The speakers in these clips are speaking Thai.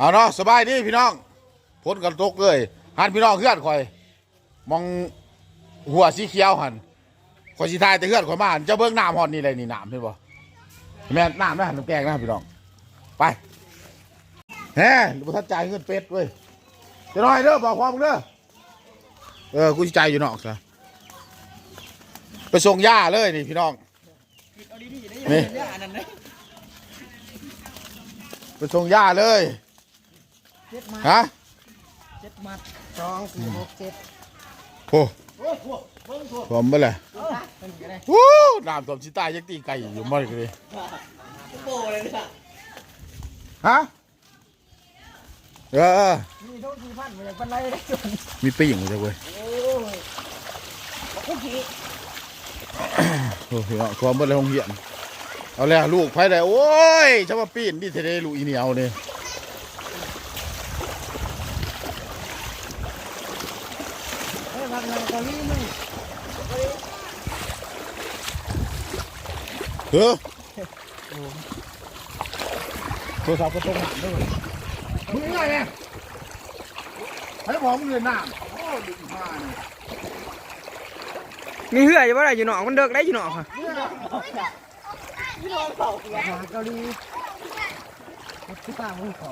เอาเนาะสบายดีพี่น้องพ้นกันตกเลยหันพี่น้องเพื่อนคอย มองหัวสีเขียวหันคอยสีทายแต่เพื่อนคอยมาหันเจะเบิ้งน้ำหอนนี่เลยนี่น้ำเห็นบ่แม่นน้ำนะน้ำแกงนะพี่น้องไปแฮ่ลูกทัดจ่ายเงินเป็ดเว้ยจะน้อยเด้อบอกความเด้อเออกูสิจ่ายอยู่นอกซะไปส่งย่าเลยนี่พี่น้องนี่ ไปส่งย่าเลย เจ็ดมัดฮะเจ็ดมัดสองสี่หกเจ็ดโอ้โอ้โหเบิ้งโหผมไปเลยเป็นไงวู้น้ำท่วมสิตายยังตีไก่อยู่มากเลยโป้เลยนะฮะเออเออมีโทษสี่พันมาจากปันไรได้จนมีปีกอยู่เลยเว้ยโอ้ยบอกคุกกี้โอ้ยความบ่ได้ห้องเหียนเอาแล้วลูกไผได้โอ้ยจะมาปีนดิเทเดลูกอีเหนียวนี่เฮ้ยพักงานเกาหลีมึง เออโทรศัพท์ก็ตรงหนักด้วยมึงยังไงเนี่ยให้บอกมึงเรียนน้ำโอ้ดึงมาเนี่ยมีเหืออยู่บ่ได้อยู่หนอกมันเดิกได้อยู่หนอกค่ะหาเกาหลีที่ป้ามึงขอ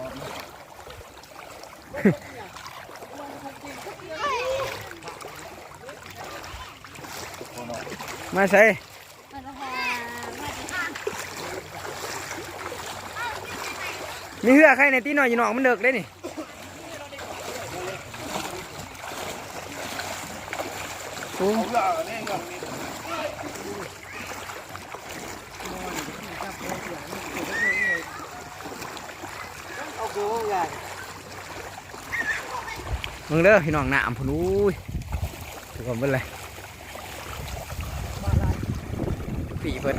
มาใส่ มีเหือใครในตีหน่อยอยู่หนอกมันเดิกได้นี่โอ้เลือใหญ่มึงเด้อพี่น้องหนามพุ่นอุ้ยถือก่อนเป็นไรปีเพิ่น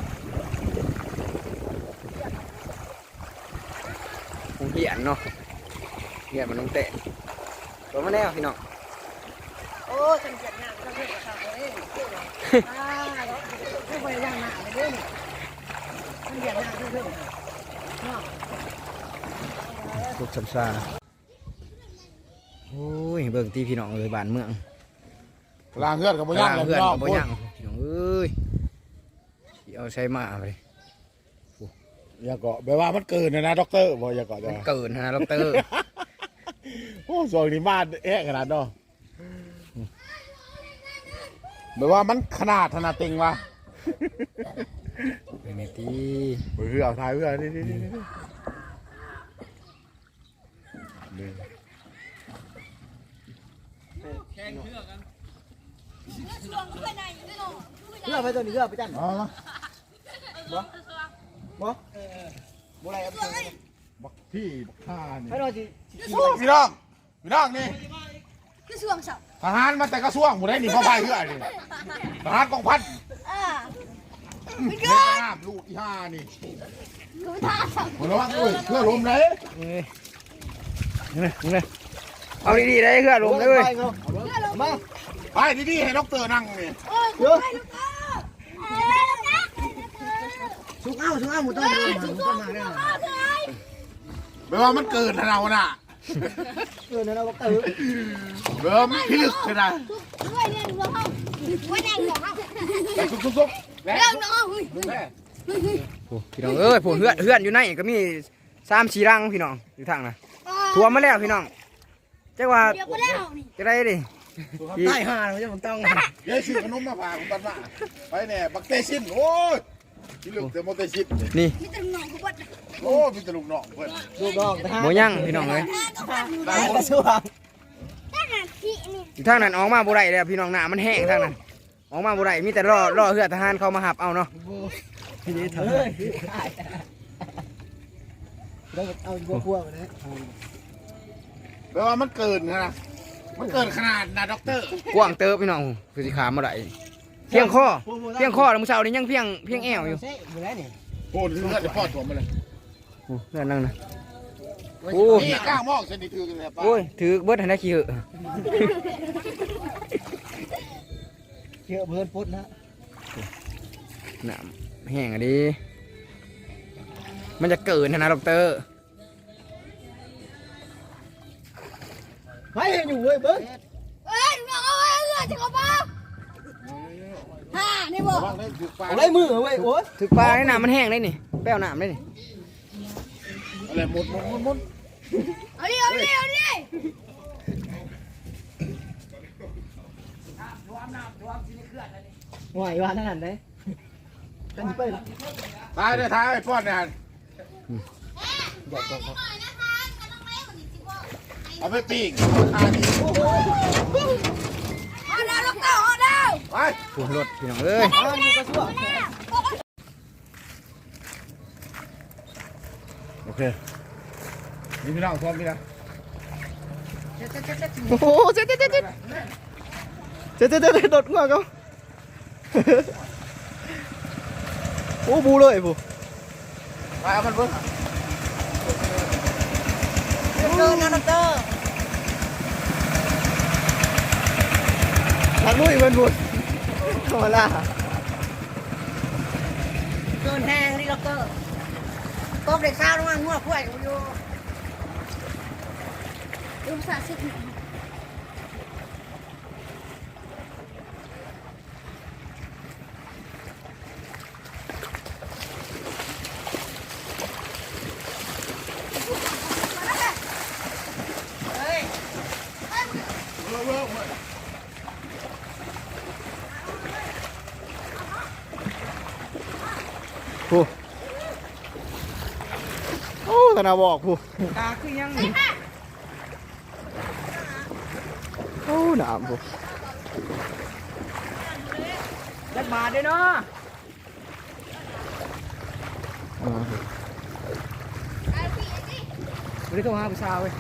คง เนาะเหียนมันต้องเตะตัวมาแล้วพี่น้องโอ้ยฉันเจ็บหนักฉันเจ็บขาเลยอ่าไม่ไปย่างหนักเลยเด้วยฉันเจ็บหนักด้วยสุดสัมซาโอ้ยเบิ่งตีพี่น้องเลยบ้านเมืองลางเงื่อนกับบ่ย่างเลยเพื่อนพี่น้องบ่ยังพี่น้องเอ้ยเอาใช้มาไป อย่าเกาะแปลว่ามันเกินนะนะด็อกเตอร์บอกอย่าเกาะจ้ะเกินนะดอกเตอร์ โอ้ซอยนี้มาแอะขนาดเนาะแปลว่ามันขนาดขนาดติงวะเป็นไงตีเพื่อเอาถ่ายเพื่อนี่นี่นี่นี่นี่เลือกไปตัวนี้เลือกไปจัน เอามาบุ ไรเอาไปตัวนี้บักพี่บักข้านี่ให้เราสิโอ้พี่น้องพี่น้องนี่คือช่วงเสาร์ทหารมาแต่กระทรวงผู้ใดนี่พ่อพายเพื่อนี่ทหารกองพันอ่าเล่นน้ำลูกอีห้านี่คือท่าเสาร์หัวเราะด้วยเพื่อลมไหนเอ้ยนี่นะนี่นะเอาดีๆได้เพื่อลงเลยเว้ยมาไปดีๆให้ด็อกเตอร์นั่งนี่โอ้ยกูไปลูกพ่อเอ้ยลูกนะ สุกเอาสุกเอาหมดต้นเลยหมดต้นมาได้พ่อเลยแปลว่ามันเกินขนาดน่ะเออเนี่ยเราตื่นแปลว่ามันพิลึกขนาดด้วยเนี่ยหัวเขาด้วยแดงหัวเขาไปซุกๆๆแล้วเรื่องน้องเฮ้ยแม่โอ้พี่น้องเอ้ยผมเพื่อนเพื่อนอยู่ในก็มีสามสี่รังพี่น้องอยู่ทางนะทัวมาแล้วพี่น้องจักว่าเดี๋ยวก็ได้เอานี่จะได้ดิใต้ห่าเราจะมันต้องเดี๋ยวซื้อขนมมาฝากผมกันมาไปแน่บักเตชินโอ้ย พิลึกแต่โมเตชินนี่นี่มีแต่น้องกูบดโอ้มีแต่ลูกน้องเพิ่นดูบ้องโมยั่งพี่น้องเลยก็ฟังอยู่ได้กระช่วงแต่หาที่นี่อยู่ทางนั้นออกมาบุไรแล้วพี่น้องหน้ามันแห้งทางนั้นออกมาบุไรมีแต่รอรอเพื่อทหารเข้ามาหับเอาเนาะพี่นี่เถอะเราเอาบัวพวงนะแปลว่ามันเกินขนาดมันเกินขนาดนะด็อกเตอร์กว้างเติบพี่น้องคือสิขามมาได้ เพียงข้อเพียงข้อแล้วมื้อเช้านี้ยังเพียงเพียงแอวอยู่เซ่อยู่แล้วนี่โอ้ยเลือดจะพ่อตัวมันเลยโอ้นั่นนั่งนะโอ้นี่ก้าวมอกเส้นดีถือกันเลยป้าโอ้ยถือเบิดหันได้ขี้เหอะเยอะเพิ่นพุทธนะน้ำแห้งอะดิมันจะเกินนะนะดอกเตอร์ใครเห็นอยู่เว้ยเบิ้งเอ้ยน้องเอาไว้เรือจะกระเป๋าฮ่านี่บอก ระวังได้ถูกปลา เอาไรมือเว้ยโอ้ยถึกปลาในน้ำมันแห้งได้นี่แป้วน้ำได้นี่อะไรหมดหมดหมดหมดเอาดิเอาดิเอาดิไหวว่านั่นได้กันไปละตายเลยท้ายไอ้ป้อนเนี่ยเอาไปปีกขาดี เอาดาวลูกเต่าเอา ดาวไปผูรถพี่น้องเอ้ยเอาอยู่กระชั่วโอเคนี่พี่น้องพร้อมพี่นะโอ้โหเจ๊เจ๊เจ๊เจ๊เจ๊เจ๊เจ๊โดดหัวเขาโอ้บูเลยบูไปเอามันเพิ่งเกินนะดอกเตอ ร์ทางลุยเพื่อนบูธรรมดนแห้งนี่ดอกเกอร์ตบเด็กข้าวลงมางัวคุ้ยอยู่อุตส่าสิบ โอ้ธนาบอกผู้ตาคือยังโอ้หนามผู้จัดมาด้วยเนาะอ่าไม่ได้โทรหาผู้ชายเว้ย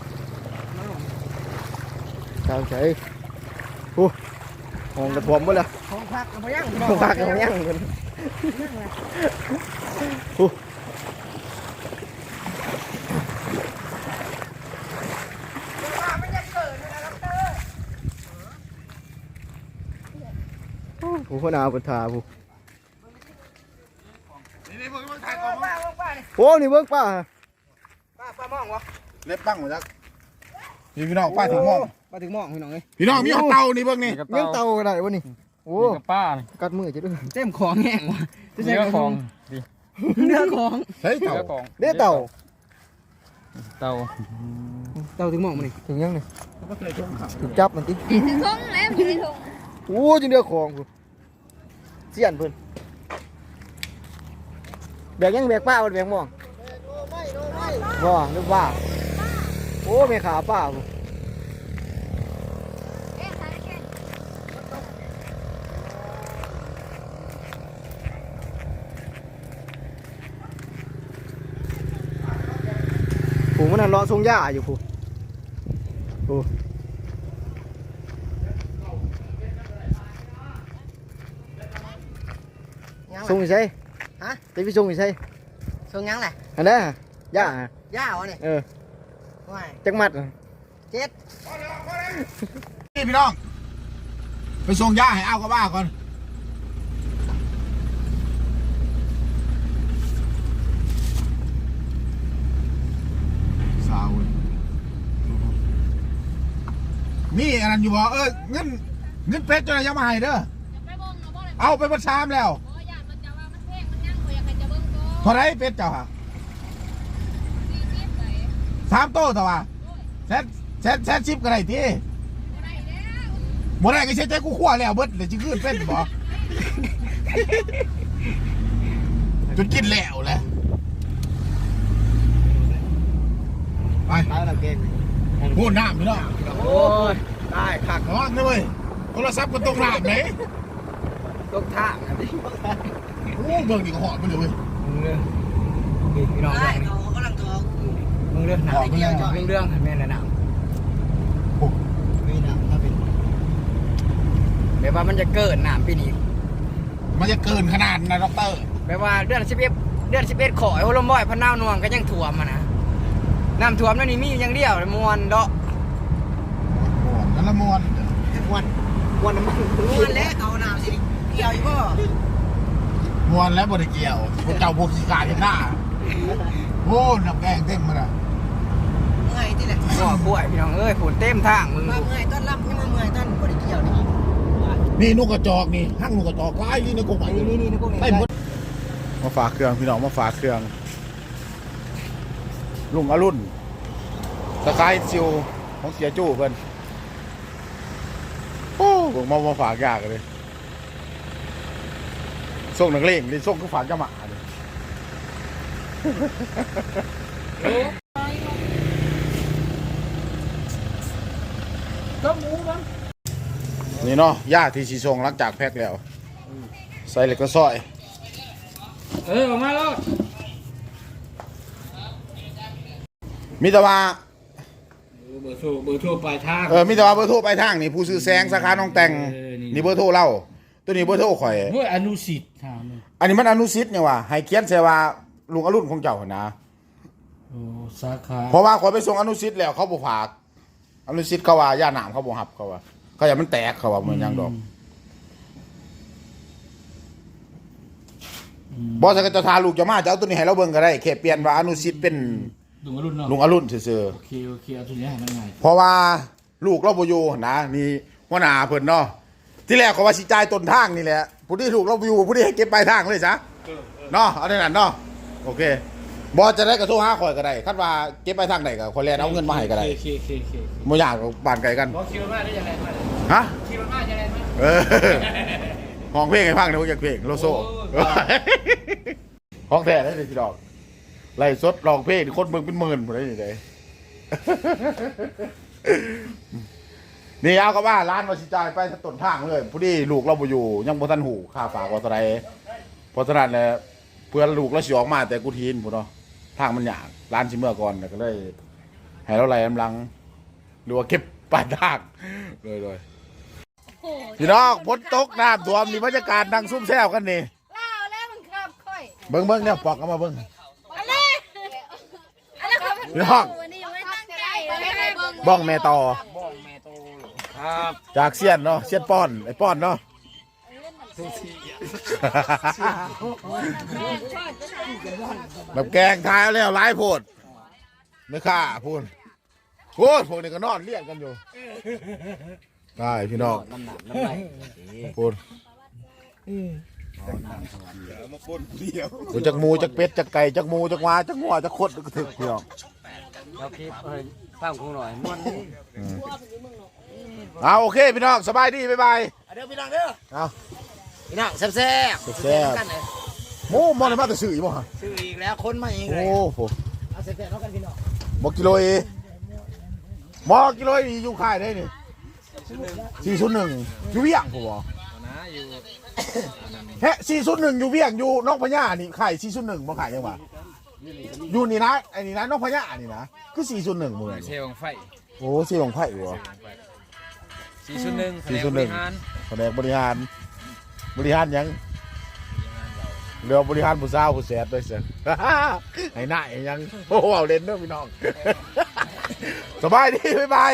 ตามใจผู้ห้องกระทวมหมดแล้วของพักกับพยังห้องพักกันยังกันผู้โอ้ผู้าบุทา ผู้นี่นี่เพิ่งเพิ่งถ่ายก่อนป้าป้านี่โอ้นี่เบิ่งป้าป้าป้ามองวะเล็บตั้งหมดแล้วนี่พี่น้องป้าถึงมองป้าถึงมองพี่น้องเอ้ยพี่น้องมีของเตานี่เบิ่งนี่เลี้ยงเต่าก็ได้วะนี่โอ้กับป้านี่กัดมือจะด้วยเต็มของแห้งวะเนื้อของดิเนื้อของใช่เตาเนื้อของเด้เต่าเต่าเต่าถึงมองมันนี่ถึงยังนี่ถึงจับมันติถึงทงแล้วถึงทงโอ้จังเดือของพุ่น เสียนเพิ่นแบกยังแบกป้าบ่แบกม่วงบ่หรือว่าโอ้แม่ขาป้าพุ่ผูมันน่ะรอทรงหญ้าอยู่ผูโอ้ ยังทรงอีใช่ฮะจะไปทรงอีใช่ทรงยังแหละอันนั้นน่ะหญ้าอะย่าวะนี่เออว่ายจักมัดอะเจ็ดนี่พี่น้องไปส่งยาให้เอากับบ้าก่อนสาวเว้ยมีอันนั้นอยู่บ่เออเงินเงินเป็ดจะยังมาให้เด้อไปบ่งเนาะบ่ได้เอาไปบัดชามแล้ว เบิ่งก่อนเท่าไรเป็ดเจ้าฮะ40ไปสามโต้เท่าว่าแสนแสนแสนสิบก็ได้ทีบ่ได้แล้วบ่ได้ก็ใช้ใจกูขั้วแล้วเบิดเลยจะขึ้นเป็นบ่จนกินแล้วแหละไปตายแล้วเก่งพูดน้ำพี่น้องโอ้ยตายคักระวังนะเว้ยโทรศัพท์ก็ตกน้ำไหนตกทางอันนี้โอ้เบิ่งนี่ก็หอดมันเลยเว้ย มึงเด้อนี่พี่น้องได้เรื่องนี่เขากำลังท้องมึงเรื่องหนังบอกมึงเรื่องเรื่องแม่นหนังโอ้ไม่หนังถ้าเป็นแบบว่ามันจะเกิดหนามปีนี้มันจะเกินขนาดนะด็อกเตอร์แบบว่าเดือนสิบเอ็ดเดือนสิบเอ็ดขอไอ้หัวลมบ่อยพะนาวนวงก็ยังถ่วมมานะน้ำถ่วมนั่นนี่มีอยู่างเดียวมวนเดาะโอ้กันละมวนมวนมวนน้ำมันมวนแล้วเอาหนาวสิเกี่ยวอยู่บ่ มวนแล้วบ่ได้เกี่ยวพวกเจ้าพวกขี้กาดเห็นหน้าโอ้น้ำแกงเต็มมาละเมื่อมื่อยที่แหละหัวกล้วยพี่น้องเอ้ยฝนเต็มทางมึงมาเมื่อยต้อนรับยังมาเมื่อยต้อนบริเกี่ยวนี่นี่นกกระจอกนี่ห้างนกกระจอกลายนี่ในกรงใหม่นี่นี่นี่พวกนี้ได้หมดมาฝากเครื่องพี่น้องมาฝากเครื่องลุงอรุณสกายซิวของเสียจู้เพิ่นโอ้ผมมามาฝากยากเลย ส่งนักเลงนี่ส่งคือฝากจะหมาเลยก็หมูมั้งนี่เนาะย่าที่สีส่งหลังจากแพ็คแล้ว ใส่เหล็กก็ซอย เออออกมาแล้วมิตรว่าเบอร์โทรเบอร์โทรปลายทาง เออมิตรว่าเบอร์โทรไปลายทางนี่ผู้ซื้อแซงสาขาน้องแต่ง เออนี่ นี่เบอร์โทรเล่า ตัวนี้เบอร์โทรข่อยเฮ้ยอนุสิทธิ์ถามเลยอันนี้มันอนุสิทธิ์เนี่ยว่าให้เขียนใส่ว่าลุงอรุณของเจ้าหั่นนะโอ้สาขาเพราะว่าข่อยไปส่งอนุสิทธิ์แล้วเขาบ่ฝาก อนุสิทธิ์เขาว่าย่าหนามเขาบ่รับเขาว่าเขาอยากมันแตกเขาว่าเหมือนหยังดอกบ่ใช่ก็จะทาลูกจะมาจะเอาตัวนี้ให้เราเบิ่งก็ได้แค่เปลี่ยนว่าอนุสิทธิ์เป็นลุงอรุณเนาะลุงอรุณซื่อๆ โอเคโอเคเอาตัวนี้ให้มันง่ายเพราะว่าลูกเราบ่อยู่นะนี่หัวหน้าเพิ่นเนาะ ที่แรกก็ว่าสิจ่ายต้นทางนี่แหละผู้ที่ลูกเราบ่อยู่ผู้ที่ให้เก็บปลายทางเลยจ้ะเนาะเอาได้นั่นเนาะโอเคบ่จะได้ก็โทรหาข่อยก็ได้คันว่าเก็บปลายทางได้ก็ข่อยแลนเอาเงินมาให้ก็ได้โอเคโอเคโอเคบ่ยากหรอกบ้านไกลกันบอกคิวมาได้ยังไงมาฮะคิวมายังไงมาเออห้องเพลงให้ฟังเดี๋ยวผมอยากเพลงโลโซโอ้ยห้องแท้ได้เลยพี่ดอกไล่สดร้องเพลงนี่คนเบิ่งเป็นหมื่นพุ่นได้นี่เด้ นี่เอาก็ว่าร้านวาสิจ่ายไปต้นทางเลยผู้ที่ลูกเราบ่อยู่ ยังบ่ทันหูค่าฝากว่าเท่าไหร่เพราะฉะนั้นแหละเพื่อนลูกเราสิออกมาแต่กูทีนพุ่นเนาะทางมันยากร้านสิเมื่อก่อนแล้วก็เลยให้เราไล่กำลังหรือว่าเก็บปลายทางเลยเลยพี่น้องฝนตกน้ำท่วมนี่บรรยากาศนั่งซุ่มแซวกันนี่ล่าแล้วมันครับค่อยเบิ่งเบิ่งเนี่ยปอกเอามาเบิ่งอะไรอะไรครับพี่น้องวันนี้ยังไม่ตั้งใจไม่ได้เบิ่ง บ้องแม่ต่อ ครับจากเซียนเนาะเซียนป้อนไอ้ป้อนเนาะแบบแกงทายเอาแล้วหลายโพดไม่ค่าพูดพูดพวกนี้ก็นอนเรียกกันอยู่ได้พี่น้องพูดกูจากหมูจากเป็ดจากไก่จากหมูจากหมาจากงัวจากคดก็ถึกพี่น้องเราคลิปเอ้ยฟังคงหน่อยม่วนนี่ เอาโอเคพี่น้องสบายดีบ๊ายบายเด้อพี่น้องเด้อเอาพี่น้องแซ่บแซ่บกันเลยๆหมูมอนมาแต่สื่ออีกบ่ฮะซื้ออีกแล้วคนมาอีกเลโอ้ยโหเอาแซ่บๆเท่ากันพี่น้องบอกกิโลเอหมอกิโลเออยู่ค่ายได้นี่สี่ศูนย์หนึ่งอยู่เวียงผมบอกเฮ้สี่ศูนย์หนึ่งอยู่เวียงอยู่นอกพญานี่ขายสี่ศูนย์หนึ่งมาขายยังวะอยู่นี่นะไอ้นี่นะนอกพญานี่นะคือสี่ศูนย์หนึ่งเหมือนเชลของไฟโอ้สี่ของไผ่หัว สี่ชุดหนึ่งสี่ชุดหนึ่งแผกบริหารแผนกบริหาร บริหารหยังเรือบริหารผู้สาวผู้แสดด้วยเสียไอ้หน้าไอ้หยังโอ้โหเอาเล่นเด้อพี่น้อง สบายดีบ๊ายบาย